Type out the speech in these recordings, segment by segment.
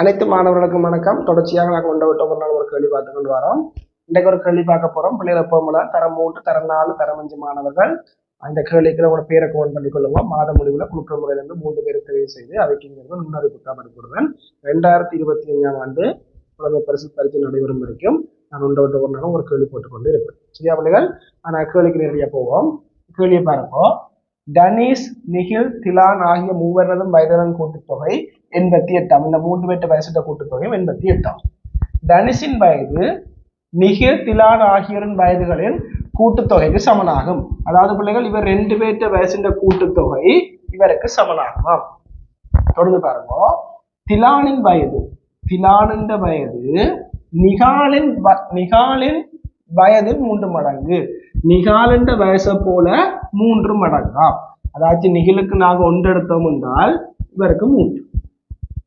அனைத்து மாணவர்களுக்கும் வணக்கம். தொடர்ச்சியாக நாங்கள் கொண்டு விட்டோம் ஒரு நாள் ஒரு கேள்வி பார்த்து கொண்டு வரோம். இன்றைக்கு ஒரு கேள்வி பார்க்க போறோம். பிள்ளைகள் எப்போமுல தரம் மூன்று தரம் நாலு தரம் அஞ்சு மாணவர்கள். அந்த கேள்விக்கு உங்களோட பேரை கவுண்ட் பண்ணி கொள்ளுவோம். மாத முடிவில் குழுக்கள் முறையிலிருந்து மூன்று பேரை தெரிவு செய்து அவைக்கு இங்கிருந்து நுண்ணறிவு புத்தகம் ரெண்டாயிரத்தி இருபத்தி அஞ்சாம் ஆண்டு குழந்தை பரிசு பரிசு நடைபெறும் வரைக்கும் நான் உண்ட விட்ட ஒரு நாளும் ஒரு கேள்வி போட்டுக்கொண்டு இருப்பேன். சரியா பிள்ளைகள்? ஆனால் கேள்விக்கு நேரடியாக போவோம். கேள்வியை பார்ப்போம் டனீஸ் நிகில் திலான் ஆகிய மூவரதும் வயதினன் கூட்டுத்தொகை எண்பத்தி எட்டாம். இந்த மூன்று பேர்ட்ட வயசுட்ட கூட்டுத்தொகை எண்பத்தி எட்டாம். டனிஸின் வயது நிகில் திலான் ஆகியோரின் வயதுகளின் கூட்டுத்தொகைக்கு சமனாகும். அதாவது பிள்ளைகள் இவர் ரெண்டு பேர்ட்ட வயசுன்ற கூட்டுத்தொகை இவருக்கு சமனாகுமாம். தொடர்ந்து பாருங்க. திலானின் வயது திலானின் வயது நிகாலின் வ- நிகாலின் வயது மூன்று மடங்கு. நிகாலண்ட வயசை போல மூன்று மடங்காம் அதாச்சும் நிகிலுக்கு நாங்க ஒன்றெடுத்தோம் என்றால் இவருக்கு மூன்று.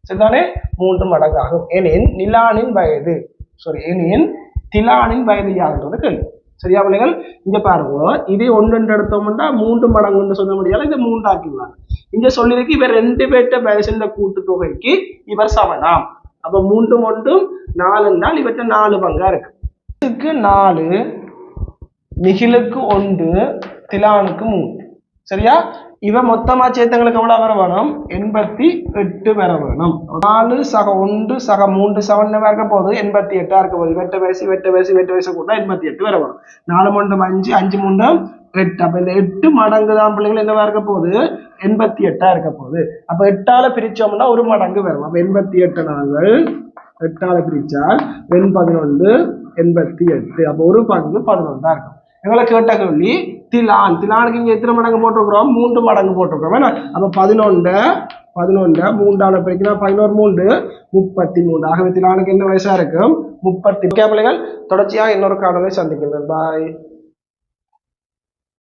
சரிதானே? மூன்று மடங்காகும். எனின் நிலானின் வயது. சாரி எனின் திலானின் வயது யாருன்றது கேள்வி. சரியா பிள்ளைகள்? இங்க பாருங்க. இதே ஒன்று ரெண்டு எடுத்தோம்னா மூன்று மடங்குன்னு சொல்ல முடியாது. இதை மூன்றாக்கிடலாம் இங்க சொல்லியிருக்கு இவர் ரெண்டு பேர்ட்ட வயசுல கூட்டு தொகைக்கு இவர் சமனாம். அப்ப மூன்றும் ஒன்றும் நாலு நாள் இவற்றை நாலு பங்கா இருக்கு. இதுக்கு நாலு நிகிலுக்கு ஒன்று திலானுக்கு மூணு சரியா? இவன் மொத்தமா சேர்த்தங்களுக்கு எவ்வளவு வர வேணும்? எண்பத்தி எட்டு வர வேணும். நாலு சக ஒன்று சக மூன்று சவன் இருக்க போது எண்பத்தி எட்டா இருக்க போகுது வெட்ட வயசு வெட்ட வயசு வெட்ட வயசு கூட எண்பத்தி எட்டு வர வரும் நாலு மூன்று அஞ்சு அஞ்சு மூன்று எட்டு. அப்ப இந்த எட்டு மடங்கு தான் பிள்ளைகள் என்னவா இருக்க போகுது எண்பத்தி எட்டா இருக்க போகுது அப்ப எட்டால பிரிச்சோம்னா ஒரு மடங்கு வரும். அப்ப எண்பத்தி எட்டு நாங்கள் எட்டால பிரிச்சால் எண் பதினொன்று எண்பத்தி எட்டு. அப்ப ஒரு பங்கு பதினொன்றா இருக்கும். எங்களை கேட்ட கேள்வி திலான் திலானுக்கு இங்கே எத்தனை மடங்கு போட்டிருக்கிறோம்? மூன்று மடங்கு போட்டிருக்கிறோம். என்ன? பதினொன்று பதினொன்று மூன்றான பிரிக்கிறோம் பதினோரு மூன்று முப்பத்தி மூன்று ஆகவே திலானுக்கு என்ன வயசாக இருக்கும் முப்பத்தி கேபிள்கள் தொடர்ச்சியாக இன்னொரு காணொலி சந்திக்கிறேன். பாய்